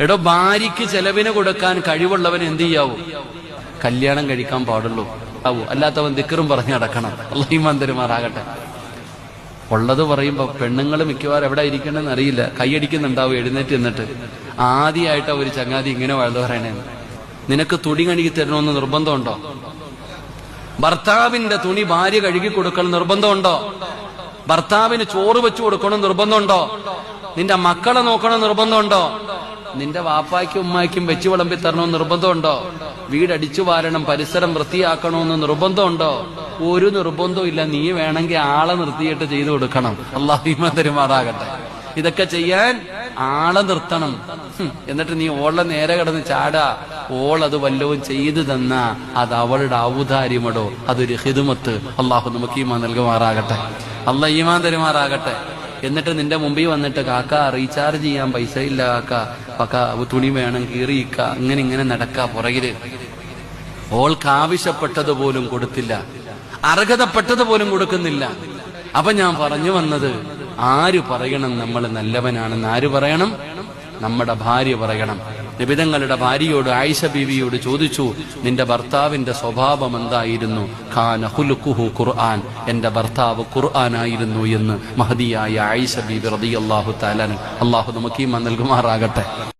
എടോ ഭാര്യയ്ക്ക് ചെലവിന് കൊടുക്കാൻ കഴിവുള്ളവൻ എന്ത് ചെയ്യാവൂ? കല്യാണം കഴിക്കാൻ പാടുള്ളൂ. ആവൂ അല്ലാത്തവൻ ദിക്കറും പറഞ്ഞ് നടക്കണം. അള്ളഹിമാൻ തരുമാറാകട്ടെ ഉള്ളത് പറയുമ്പോ പെണ്ണുങ്ങൾ മിക്കവാറും എവിടെ ഇരിക്കണമെന്ന് അറിയില്ല. കൈയടിക്കുന്നുണ്ടാവും എഴുന്നേറ്റ് നിന്നിട്ട്. ആദ്യമായിട്ട് ഒരു ചങ്ങാതി ഇങ്ങനെ വളർന്നു പറയണേ. നിനക്ക് തുണി കഴുകി തരണമെന്ന് നിർബന്ധമുണ്ടോ? ഭർത്താവിന്റെ തുണി ഭാര്യ കഴുകി കൊടുക്കണം നിർബന്ധമുണ്ടോ? ഭർത്താവിന് ചോറ് വെച്ചു കൊടുക്കണം നിർബന്ധമുണ്ടോ? നിന്റെ മക്കളെ നോക്കണം നിർബന്ധമുണ്ടോ? നിന്റെ വാപ്പായ്ക്കും ഉമ്മായ്ക്കും വെച്ചു വിളമ്പി തരണമെന്ന് നിർബന്ധമുണ്ടോ? വീട് അടിച്ചു വാരണം പരിസരം വൃത്തിയാക്കണമെന്ന് നിർബന്ധമുണ്ടോ? ഒരു നിർബന്ധവും ഇല്ല. നീ വേണമെങ്കിൽ ആളെ നിർത്തിയിട്ട് ചെയ്തു കൊടുക്കണം. അള്ളാഹിമ തരുമാറാകട്ടെ. ഇതൊക്കെ ചെയ്യാൻ ആളെ നിർത്തണം. എന്നിട്ട് നീ ഓളെ നേരെ കിടന്ന് ചാടാ. ഓൾ അത് വല്ലവും ചെയ്തു തന്ന അത് അവളുടെ ഔദാര്യമടോ? അതൊരു ഹിതുമത്ത്. അള്ളാഹു നമുക്ക് ഈമാൻ നൽകുമാറാകട്ടെ. അല്ല ഈമാൻ തരുമാറാകട്ടെ. എന്നിട്ട് നിന്റെ മുമ്പിൽ വന്നിട്ട് കാക്ക റീചാർജ് ചെയ്യാൻ പൈസ ഇല്ല കാക്ക. പക്ക തുണി വേണം കീറിയിക്ക ഇങ്ങനെ ഇങ്ങനെ നടക്ക പുറകിൽ. ഓൾക്ക് ആവശ്യപ്പെട്ടത് പോലും കൊടുത്തില്ല. അർഹതപ്പെട്ടത് പോലും കൊടുക്കുന്നില്ല. അപ്പൊ ഞാൻ പറഞ്ഞു വന്നത് ആര് പറയണം നമ്മൾ നല്ലവനാണെന്ന്? ആര് പറയണം? നമ്മുടെ ഭാര്യ പറയണം. നിബിതങ്ങളുടെ ഭാര്യയോട് ആയിഷ ബീവിയോട് ചോദിച്ചു നിന്റെ ഭർത്താവിന്റെ സ്വഭാവം എന്തായിരുന്നു? ഖാന ഹുലുക്കുഹു ഖുർആൻ. എന്റെ ഭർത്താവ് ഖുർആനായിരുന്നു എന്ന് മഹദിയായ ആയിഷ ബീബി റളിയല്ലാഹു താലാൻ അള്ളാഹു നമുക്ക് ഈ നൽകുമാറാകട്ടെ.